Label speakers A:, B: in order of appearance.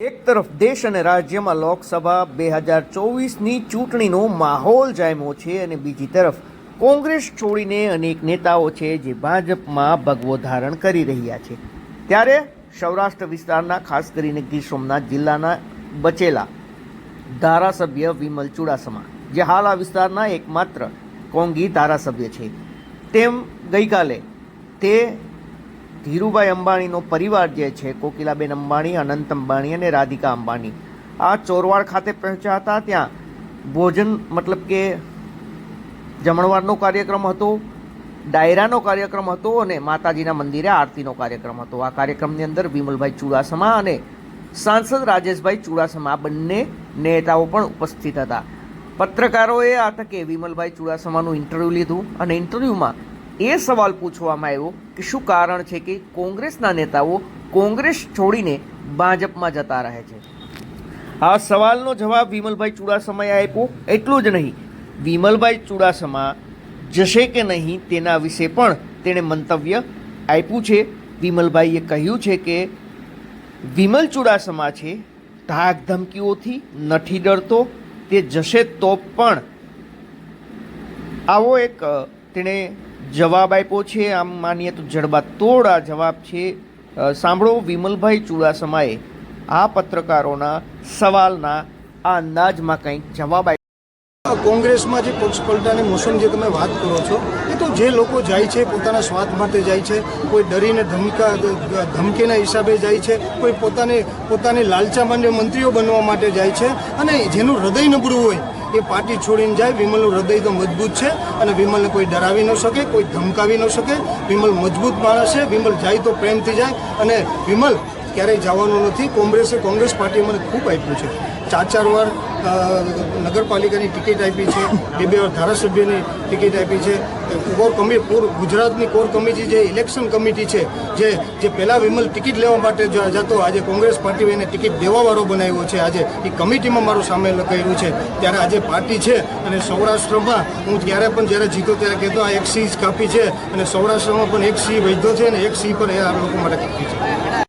A: એક તરફ દેશ અને રાજ્યમાં લોકસભા બે હજાર ચોવીસની ચૂંટણીનો માહોલ જામ્યો છે અને બીજી તરફ કોંગ્રેસ છોડીને અનેક નેતાઓ છે જે ભાજપમાં ભગવો ધારણ કરી રહ્યા છે. ત્યારે સૌરાષ્ટ્ર વિસ્તારના, ખાસ કરીને ગીર સોમનાથ જિલ્લાના બચેલા ધારાસભ્ય વિમલ ચુડાસમા, જે હાલ આ વિસ્તારના એકમાત્ર કોંગી ધારાસભ્ય છે. તેમ ગઈકાલે તે ધીરુભાઈ અંબાણીનો પરિવાર જે છે, કોકિલાબેન અંબાણી, અનંત અંબાણી અને રાધિકા અંબાણી. આ ચોરવાડ ખાતે પહોંચ્યા હતા. ત્યાં ભોજન, મતલબ કે જમણવારનો કાર્યક્રમ હતો, ડાયરાનો કાર્યક્રમ હતો અને માતાજીના મંદિરે આરતીનો કાર્યક્રમ હતો. આ કાર્યક્રમની અંદર વિમલભાઈ ચુડાસમા અને સાંસદ રાજેશભાઈ ચુડાસમા બંને નેતાઓ પણ ઉપસ્થિત હતા. પત્રકારોએ આ તકે વિમલભાઈ ચુડાસમાનું ઇન્ટરવ્યૂ લીધું અને ઇન્ટરવ્યૂમાં એ સવાલ પૂછવામાં આવ્યો કે શું કારણ છે કે કોંગ્રેસના નેતાઓ કોંગ્રેસ છોડીને ભાજપમાં જતા રહે છે? આ સવાલનો જવાબ વિમલભાઈ ચુડાસમાએ આપ્યો. એટલું જ નહીં, વિમલભાઈ ચુડાસમા જશે કે નહીં તેના વિશે પણ તેણે મંતવ્ય આપ્યું છે. વિમલભાઈએ કહ્યું છે કે વિમલ ચુડાસમા છે, ધાક ધમકીઓથી નથી ડરતો, તે જશે તો પણ. આવો એક તેણે જવાબ આપ્યો છે. આમ માનીએ તો જડબા તોડ. આ જવાબ છે સાંભળો, વિમલભાઈ ચુડાસમાએ આ પત્રકારોના સવાલના આ અંદાજમાં કંઈક જવાબ આપ્યો.
B: કોંગ્રેસમાં જે પક્ષ પલટાની મોસમ જે તમે વાત કરો છો, એ તો જે લોકો જાય છે, પોતાના સ્વાર્થ માટે જાય છે, કોઈ ડરીને ધમકા ધમકીના હિસાબે જાય છે, કોઈ પોતાને, પોતાની લાલચા માન્ય મંત્રીઓ બનવા માટે જાય છે, અને જેનું હૃદય નબળું હોય એ પાર્ટી છોડીને જાય, વિમલનું હૃદય તો મજબૂત છે અને વિમલને કોઈ ડરાવી ન શકે, કોઈ ધમકાવી ન શકે. વિમલ મજબૂત માણસ છે, વિમલ જાય તો પ્રેમથી જાય અને વિમલ ક્યારેય જવાનો નથી. કોંગ્રેસે કોંગ્રેસ પાર્ટીએ મને ખૂબ આપ્યું છે. ચાર ચાર વાર નગરપાલિકાની ટિકિટ આપી છે. બે બે વાર ધારાસભ્યની ટિકિટ આપી છે. કોર કમિટી પૂર ગુજરાતની કોર કમિટી જે ઇલેક્શન કમિટી છે, જે જે પહેલાં વિમલ ટિકિટ લેવા માટે જતો, આજે કોંગ્રેસ પાર્ટીએ એને ટિકિટ દેવાવાળો બનાવ્યો છે. આજે એ કમિટીમાં મારું સામેલ કર્યું છે. ત્યારે આજે પાર્ટી છે અને સૌરાષ્ટ્રમાં હું ત્યારે પણ જ્યારે જીતો ત્યારે કહેતો, આ એક સિંહ કાપી છે. અને સૌરાષ્ટ્રમાં પણ એક સિંહ વૈધો છે અને એક સિંહ પણ એ આ લોકો માટે કાપી છે.